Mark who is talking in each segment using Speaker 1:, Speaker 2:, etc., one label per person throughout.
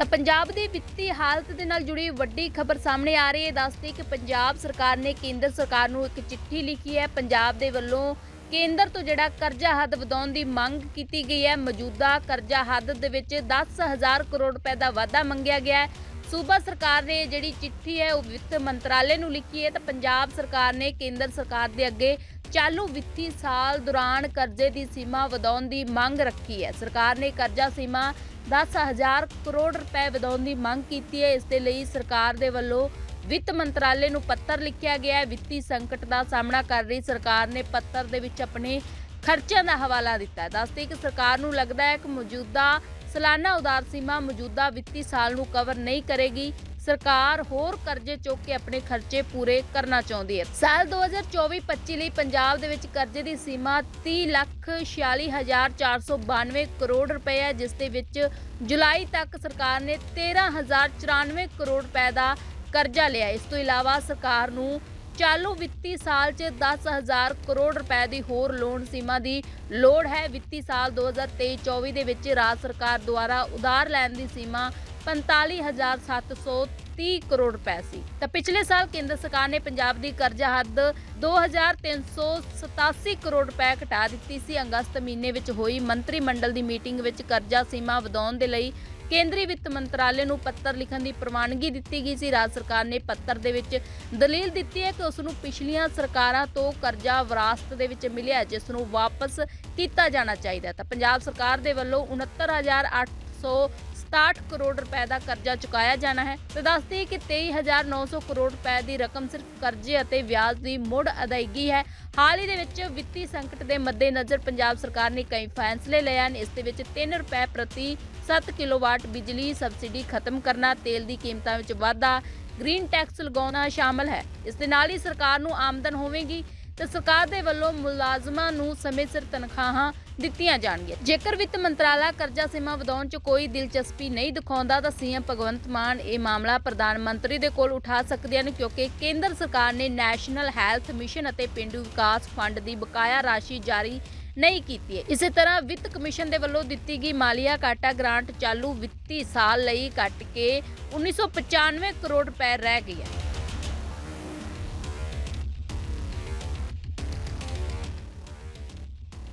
Speaker 1: ਤਾਂ ਪੰਜਾਬ ਦੀ ਵਿੱਤੀ ਹਾਲਤ ਦੇ ਨਾਲ ਜੁੜੀ ਵੱਡੀ ਖਬਰ ਸਾਹਮਣੇ ਆ ਰਹੀ ਹੈ। ਦੱਸਦੀ ਕਿ ਪੰਜਾਬ ਸਰਕਾਰ ਨੇ ਕੇਂਦਰ ਸਰਕਾਰ ਨੂੰ ਇੱਕ ਚਿੱਠੀ ਲਿਖੀ ਹੈ। ਪੰਜਾਬ ਦੇ ਵੱਲੋਂ ਕੇਂਦਰ ਤੋਂ ਜਿਹੜਾ ਕਰਜ਼ਾ ਹੱਦ ਵਧਾਉਣ ਦੀ ਮੰਗ ਕੀਤੀ ਗਈ ਹੈ। ਮੌਜੂਦਾ ਕਰਜ਼ਾ ਹੱਦ ਦੇ ਵਿੱਚ 10000 ਕਰੋੜ ਰੁਪਏ ਦਾ ਵਾਧਾ ਮੰਗਿਆ ਗਿਆ ਹੈ। ਸੂਬਾ ਸਰਕਾਰ ਨੇ ਜਿਹੜੀ ਚਿੱਠੀ ਹੈ, ਉਹ ਵਿੱਤ ਮੰਤਰਾਲੇ ਨੂੰ ਲਿਖੀ ਹੈ। ਤਾਂ ਪੰਜਾਬ ਸਰਕਾਰ ਨੇ ਕੇਂਦਰ ਸਰਕਾਰ ਦੇ ਅੱਗੇ ਚਾਲੂ ਵਿੱਤੀ ਸਾਲ ਦੌਰਾਨ ਕਰਜ਼ੇ ਦੀ ਸੀਮਾ ਵਧਾਉਣ ਦੀ ਮੰਗ ਰੱਖੀ ਹੈ। ਸਰਕਾਰ ਨੇ ਕਰਜ਼ਾ ਸੀਮਾ 10000 ਕਰੋੜ ਰੁਪਏ ਵਧਾਉਣ ਦੀ ਮੰਗ ਕੀਤੀ ਹੈ। ਇਸ ਦੇ ਲਈ ਸਰਕਾਰ ਦੇ ਵੱਲੋਂ ਵਿੱਤ ਮੰਤਰਾਲੇ ਨੂੰ ਪੱਤਰ ਲਿਖਿਆ ਗਿਆ ਹੈ। ਵਿੱਤੀ ਸੰਕਟ ਦਾ ਸਾਹਮਣਾ ਕਰ ਰਹੀ ਸਰਕਾਰ ਨੇ ਪੱਤਰ ਦੇ ਵਿੱਚ ਆਪਣੇ ਖਰਚਿਆਂ ਦਾ ਹਵਾਲਾ ਦਿੱਤਾ ਹੈ। ਦੱਸਦੇ ਕਿ ਸਰਕਾਰ ਨੂੰ ਲੱਗਦਾ ਹੈ ਕਿ ਮੌਜੂਦਾ ਸਾਲਾਨਾ ਉਧਾਰ ਸੀਮਾ ਮੌਜੂਦਾ ਵਿੱਤੀ ਸਾਲ ਨੂੰ ਕਵਰ ਨਹੀਂ ਕਰੇਗੀ। ਸਰਕਾਰ ਹੋਰ ਕਰਜ਼ੇ ਚੁੱਕ ਕੇ ਆਪਣੇ ਖਰਚੇ ਪੂਰੇ ਕਰਨਾ ਚਾਹੁੰਦੀ ਹੈ। ਸਾਲ 2024-25 ਲਈ ਪੰਜਾਬ ਦੇ ਵਿੱਚ ਕਰਜ਼ੇ ਦੀ ਸੀਮਾ 30 ਲੱਖ 46492 ਕਰੋੜ ਰੁਪਏ ਹੈ, ਜਿਸ ਦੇ ਵਿੱਚ ਜੁਲਾਈ ਤੱਕ ਸਰਕਾਰ ਨੇ 13094 ਕਰੋੜ ਰੁਪਏ ਦਾ ਕਰਜ਼ਾ ਲਿਆ ਇਸ ਤੋਂ ਇਲਾਵਾ ਸਰਕਾਰ ਨੂੰ ਚਾਲੂ ਵਿੱਤੀ ਸਾਲ 'ਚ 10000 ਕਰੋੜ ਰੁਪਏ ਦੀ ਹੋਰ ਲੋਨ ਸੀਮਾ ਦੀ ਲੋੜ ਹੈ। ਵਿੱਤੀ ਸਾਲ 2023-24 ਦੇ ਵਿੱਚ ਰਾਜ ਸਰਕਾਰ ਦੁਆਰਾ ਉਧਾਰ ਲੈਣ ਦੀ ਸੀਮਾ 45730 ਕਰੋੜ ਰੁਪਏ ਸੀ। ਤਾਂ ਪਿਛਲੇ ਸਾਲ ਕੇਂਦਰ ਸਰਕਾਰ ਨੇ ਪੰਜਾਬ ਦੀ ਕਰਜ਼ਾ ਹੱਦ 2387 ਕਰੋੜ ਰੁਪਏ ਘਟਾ ਦਿੱਤੀ ਸੀ। ਅਗਸਤ ਮਹੀਨੇ ਵਿੱਚ ਹੋਈ ਮੰਤਰੀ ਮੰਡਲ ਦੀ ਮੀਟਿੰਗ ਵਿੱਚ ਕਰਜ਼ਾ ਸੀਮਾ ਵਧਾਉਣ ਦੇ ਲਈ ਕੇਂਦਰੀ ਵਿੱਤ ਮੰਤਰਾਲੇ ਨੂੰ ਪੱਤਰ ਲਿਖਣ ਦੀ ਪ੍ਰਵਾਨਗੀ ਦਿੱਤੀ ਗਈ ਸੀ। ਰਾਜ ਸਰਕਾਰ ਨੇ ਪੱਤਰ ਦੇ ਵਿੱਚ ਦਲੀਲ ਦਿੱਤੀ ਹੈ ਕਿ ਉਸ ਨੂੰ ਪਿਛਲੀਆਂ ਸਰਕਾਰਾਂ ਤੋਂ ਕਰਜ਼ਾ ਵਿਰਾਸਤ ਦੇ ਵਿੱਚ ਮਿਲਿਆ, ਜਿਸ ਨੂੰ ਵਾਪਸ ਕੀਤਾ ਜਾਣਾ ਚਾਹੀਦਾ ਤਾਂ ਪੰਜਾਬ ਸਰਕਾਰ ਦੇ ਵੱਲੋਂ 69867 ਕਰੋੜ ਰੁਪਏ ਦਾ ਕਰਜ਼ਾ ਚੁਕਾਇਆ ਜਾਣਾ ਹੈ। ਤੇ ਦੱਸਦੀ ਕਿ 23900 ਕਰੋੜ ਰੁਪਏ ਦੀ ਰਕਮ ਸਿਰਫ ਕਰਜ਼ੇ ਅਤੇ ਵਿਆਜ ਦੀ ਮੁੜ ਅਦਾਇਗੀ ਹੈ। ਹਾਲ ਹੀ ਦੇ ਵਿੱਚ ਵਿੱਤੀ ਸੰਕਟ ਦੇ ਮੱਦੇਨਜ਼ਰ ਪੰਜਾਬ ਸਰਕਾਰ ਨੇ ਕਈ ਫੈਸਲੇ ਲਏ ਹਨ। ਇਸ ਦੇ ਵਿੱਚ 3 ਰੁਪਏ ਪ੍ਰਤੀ 7 ਕਿਲੋਵਾਟ ਬਿਜਲੀ ਸਬਸਿਡੀ ਖਤਮ ਕਰਨਾ, ਤੇਲ ਦੀ ਕੀਮਤਾਂ ਵਿੱਚ ਵਾਧਾ, ਗ੍ਰੀਨ ਟੈਕਸ ਲਗਾਉਣਾ ਸ਼ਾਮਲ ਹੈ। ਇਸ ਦੇ ਨਾਲ ਹੀ ਸਰਕਾਰ ਨੂੰ ਆਮਦਨ ਹੋਵੇਗੀ ਤੇ ਸਰਕਾਰ ਦੇ ਵੱਲੋਂ ਮੁਲਾਜ਼ਮਾਂ ਨੂੰ ਸਮੇਂ ਸਿਰ ਤਨਖਾਹਾਂ ਦਿੱਤੀਆਂ ਜਾਣਗੀਆਂ। ਜੇਕਰ ਵਿੱਤ ਮੰਤਰਾਲਾ ਕਰਜ਼ਾ ਸੀਮਾ ਵਧਾਉਣ 'ਚ ਕੋਈ ਦਿਲਚਸਪੀ ਨਹੀਂ ਦਿਖਾਉਂਦਾ, ਤਾਂ ਸੀਐਮ ਭਗਵੰਤ ਮਾਨ ਇਹ ਮਾਮਲਾ ਪ੍ਰਧਾਨ ਮੰਤਰੀ ਦੇ ਕੋਲ ਉਠਾ ਸਕਦੇ ਹਨ ਕਿਉਂਕਿ ਕੇਂਦਰ ਸਰਕਾਰ ਨੇ ਨੈਸ਼ਨਲ ਹੈਲਥ ਮਿਸ਼ਨ ਅਤੇ ਪਿੰਡੂ ਵਿਕਾਸ ਫੰਡ ਦੀ ਬਕਾਇਆ ਰਾਸ਼ੀ ਜਾਰੀ ਨਹੀਂ ਕੀਤੀ ਹੈ। ਇਸੇ ਤਰ੍ਹਾਂ ਵਿੱਤ ਕਮਿਸ਼ਨ ਦੇ ਵੱਲੋਂ ਦਿੱਤੀ ਗਈ ਮਾਲੀਆ ਕਾਟਾ ਗ੍ਰਾਂਟ ਚਾਲੂ ਵਿੱਤੀ ਸਾਲ ਲਈ ਕੱਟ ਕੇ 1995 ਕਰੋੜ ਰੁਪਏ ਰਹਿ ਗਈ ਹੈ।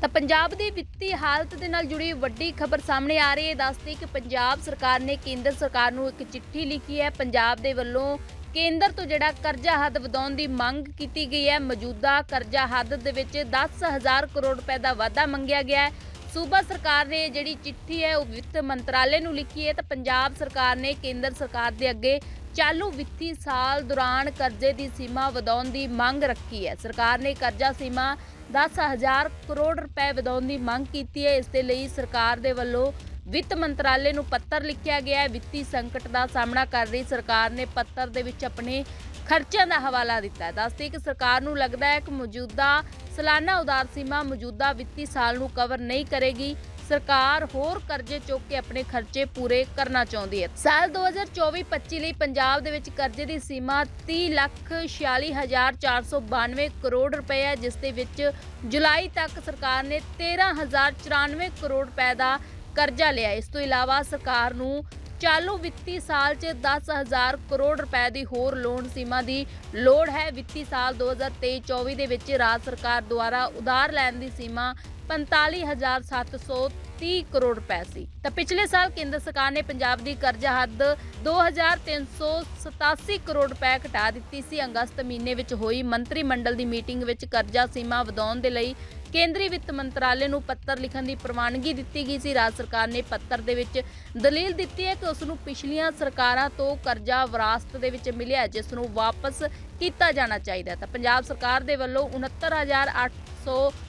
Speaker 1: ਤਾਂ ਪੰਜਾਬ ਦੀ ਵਿੱਤੀ ਹਾਲਤ ਦੇ ਨਾਲ ਜੁੜੀ ਵੱਡੀ ਖਬਰ ਸਾਹਮਣੇ ਆ ਰਹੀ ਹੈ। ਦੱਸਦੀ ਕਿ ਪੰਜਾਬ ਸਰਕਾਰ ਨੇ ਕੇਂਦਰ ਸਰਕਾਰ ਨੂੰ ਇੱਕ ਚਿੱਠੀ ਲਿਖੀ ਹੈ। ਪੰਜਾਬ ਦੇ ਵੱਲੋਂ ਕੇਂਦਰ ਤੋਂ ਜਿਹੜਾ ਕਰਜ਼ਾ ਹੱਦ ਵਧਾਉਣ ਦੀ ਮੰਗ ਕੀਤੀ ਗਈ ਹੈ। ਮੌਜੂਦਾ ਕਰਜ਼ਾ ਹੱਦ ਦੇ ਵਿੱਚ 10000 ਕਰੋੜ ਰੁਪਏ ਦਾ ਵਾਧਾ ਮੰਗਿਆ ਗਿਆ ਹੈ। ਸੂਬਾ ਸਰਕਾਰ ਨੇ ਜਿਹੜੀ ਚਿੱਠੀ ਹੈ, ਉਹ ਵਿੱਤ ਮੰਤਰਾਲੇ ਨੂੰ ਲਿਖੀ ਹੈ। ਤਾਂ ਪੰਜਾਬ ਸਰਕਾਰ ਨੇ ਕੇਂਦਰ ਸਰਕਾਰ ਦੇ ਅੱਗੇ ਚਾਲੂ ਵਿੱਤੀ ਸਾਲ ਦੌਰਾਨ ਕਰਜ਼ੇ ਦੀ ਸੀਮਾ ਵਧਾਉਣ ਦੀ ਮੰਗ ਰੱਖੀ ਹੈ। ਸਰਕਾਰ ਨੇ ਕਰਜ਼ਾ ਸੀਮਾ 10000 ਕਰੋੜ ਰੁਪਏ ਵਧਾਉਣ ਦੀ ਮੰਗ ਕੀਤੀ ਹੈ। ਇਸ ਦੇ ਲਈ ਸਰਕਾਰ ਦੇ ਵੱਲੋਂ ਵਿੱਤ ਮੰਤਰਾਲੇ ਨੂੰ ਪੱਤਰ ਲਿਖਿਆ ਗਿਆ ਹੈ। ਵਿੱਤੀ ਸੰਕਟ ਦਾ ਸਾਹਮਣਾ ਕਰ ਰਹੀ ਸਰਕਾਰ ਨੇ ਪੱਤਰ ਦੇ ਵਿੱਚ ਆਪਣੇ ਖਰਚਿਆਂ ਦਾ ਹਵਾਲਾ ਦਿੱਤਾ ਹੈ। ਦੱਸਦੇ ਕਿ ਸਰਕਾਰ ਨੂੰ ਲੱਗਦਾ ਹੈ ਕਿ ਮੌਜੂਦਾ ਸਾਲਾਨਾ ਉਦਾਰ ਸੀਮਾ ਮੌਜੂਦਾ ਵਿੱਤੀ ਸਾਲ ਨੂੰ ਕਵਰ ਨਹੀਂ ਕਰੇਗੀ। ਸਰਕਾਰ ਹੋਰ ਕਰਜ਼ੇ ਚੁੱਕ ਕੇ ਆਪਣੇ ਖਰਚੇ ਪੂਰੇ ਕਰਨਾ ਚਾਹੁੰਦੀ ਹੈ। ਸਾਲ 2024-25 ਲਈ ਪੰਜਾਬ ਦੇ ਵਿੱਚ ਕਰਜ਼ੇ ਦੀ ਸੀਮਾ 30 ਲੱਖ 46492 ਕਰੋੜ ਰੁਪਏ ਹੈ, ਜਿਸ ਦੇ ਵਿੱਚ ਜੁਲਾਈ ਤੱਕ ਸਰਕਾਰ ਨੇ 13094 ਕਰੋੜ ਰੁਪਏ ਦਾ ਕਰਜ਼ਾ ਲਿਆ ਇਸ ਤੋਂ ਇਲਾਵਾ ਸਰਕਾਰ ਨੂੰ ਚਾਲੂ ਵਿੱਤੀ ਸਾਲ 'ਚ 10000 ਕਰੋੜ ਰੁਪਏ ਦੀ ਹੋਰ ਲੋਨ ਸੀਮਾ ਦੀ ਲੋੜ ਹੈ। ਵਿੱਤੀ ਸਾਲ 2023-24 ਦੇ ਵਿੱਚ ਰਾਜ ਸਰਕਾਰ ਦੁਆਰਾ ਉਧਾਰ ਲੈਣ ਦੀ ਸੀਮਾ 45730 ਕਰੋੜ ਰੁਪਏ ਸੀ ਤਾਂ ਪਿਛਲੇ ਸਾਲ ਕੇਂਦਰ ਸਰਕਾਰ ਨੇ ਪੰਜਾਬ ਦੀ ਕਰਜ਼ਾ ਹੱਦ 2387 ਕਰੋੜ ਰੁਪਏ ਘਟਾ ਦਿੱਤੀ ਸੀ। ਅਗਸਤ ਮਹੀਨੇ ਵਿੱਚ ਹੋਈ ਮੰਤਰੀ ਮੰਡਲ ਦੀ ਮੀਟਿੰਗ ਵਿੱਚ ਕਰਜ਼ਾ ਸੀਮਾ ਵਧਾਉਣ ਦੇ ਲਈ ਕੇਂਦਰੀ ਵਿੱਤ ਮੰਤਰਾਲੇ ਨੂੰ ਪੱਤਰ ਲਿਖਣ ਦੀ ਪ੍ਰਵਾਨਗੀ ਦਿੱਤੀ ਗਈ ਸੀ। ਰਾਜ ਸਰਕਾਰ ਨੇ ਪੱਤਰ ਦੇ ਵਿੱਚ ਦਲੀਲ ਦਿੱਤੀ ਹੈ ਕਿ ਉਸ ਨੂੰ ਪਿਛਲੀਆਂ ਸਰਕਾਰਾਂ ਤੋਂ ਕਰਜ਼ਾ ਵਿਰਾਸਤ ਦੇ ਵਿੱਚ ਮਿਲਿਆ, ਜਿਸ ਨੂੰ ਵਾਪਸ ਕੀਤਾ ਜਾਣਾ ਚਾਹੀਦਾ ਤਾਂ ਪੰਜਾਬ ਸਰਕਾਰ ਦੇ ਵੱਲੋਂ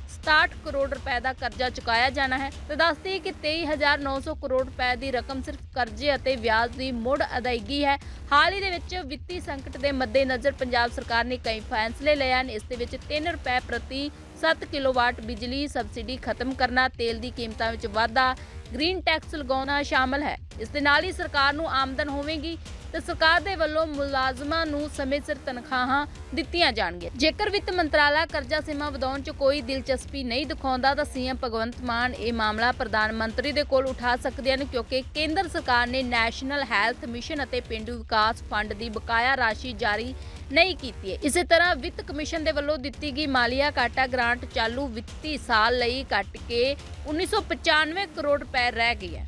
Speaker 1: 69867 ਕਰੋੜ ਰੁਪਏ ਦਾ ਕਰਜ਼ਾ ਚੁਕਾਇਆ ਜਾਣਾ ਹੈ। ਤੇ ਦੱਸਦੀ ਹੈ ਕਿ 23900 ਕਰੋੜ ਰੁਪਏ ਦੀ ਰਕਮ ਸਿਰਫ ਕਰਜ਼ੇ ਅਤੇ ਵਿਆਜ ਦੀ ਮੁੜ ਅਦਾਇਗੀ ਹੈ। ਹਾਲ ਹੀ ਦੇ ਵਿੱਚ ਵਿੱਤੀ ਸੰਕਟ ਦੇ ਮੱਦੇਨਜ਼ਰ ਪੰਜਾਬ ਸਰਕਾਰ ਨੇ ਕਈ ਫੈਸਲੇ ਲਏ ਹਨ। ਇਸ ਦੇ ਵਿੱਚ 3 ਰੁਪਏ ਪ੍ਰਤੀ 7 ਕਿਲੋਵਾਟ ਬਿਜਲੀ ਸਬਸਿਡੀ ਖਤਮ ਕਰਨਾ, ਤੇਲ ਦੀ ਕੀਮਤਾਂ ਵਿੱਚ ਵਾਧਾ ਗ੍ਰੀਨ ਟੈਕਸ ਲਗਾਉਣਾ ਸ਼ਾਮਲ ਹੈ। ਇਸ ਦੇ ਨਾਲ ਹੀ ਸਰਕਾਰ ਨੂੰ ਆਮਦਨ ਹੋਵੇਗੀ ਤੇ ਸਰਕਾਰ ਦੇ ਵੱਲੋਂ ਮੁਲਾਜ਼ਮਾਂ ਨੂੰ ਸਮੇਂ ਸਿਰ ਤਨਖਾਹਾਂ ਦਿੱਤੀਆਂ ਜਾਣਗੀਆਂ। ਜੇਕਰ ਵਿੱਤ ਮੰਤਰਾਲਾ ਕਰਜ਼ਾ ਸੀਮਾ ਵਧਾਉਣ 'ਚ ਕੋਈ ਦਿਲਚਸਪੀ ਨਹੀਂ ਦਿਖਾਉਂਦਾ, ਤਾਂ ਸੀਐਮ ਭਗਵੰਤ ਮਾਨ ਇਹ ਮਾਮਲਾ ਪ੍ਰਧਾਨ ਮੰਤਰੀ ਦੇ ਕੋਲ ਉਠਾ ਸਕਦੇ ਹਨ, ਕਿਉਂਕਿ ਕੇਂਦਰ ਸਰਕਾਰ ਨੇ ਨੈਸ਼ਨਲ ਹੈਲਥ ਮਿਸ਼ਨ ਅਤੇ ਪਿੰਡੂ ਵਿਕਾਸ ਫੰਡ ਦੀ ਬਕਾਇਆ ਰਾਸ਼ੀ ਜਾਰੀ ਨਹੀਂ ਕੀਤੀ ਹੈ। ਇਸੇ ਤਰ੍ਹਾਂ ਵਿੱਤ ਕਮਿਸ਼ਨ ਦੇ ਵੱਲੋਂ ਦਿੱਤੀ ਗਈ ਮਾਲੀਆ ਕਾਟਾ ਗ੍ਰਾਂਟ ਚਾਲੂ ਵਿੱਤੀ ਸਾਲ ਲਈ ਕੱਟ ਕੇ 1995 ਕਰੋੜ ਰੁਪਏ ਰਹਿ ਗਈ ਹੈ।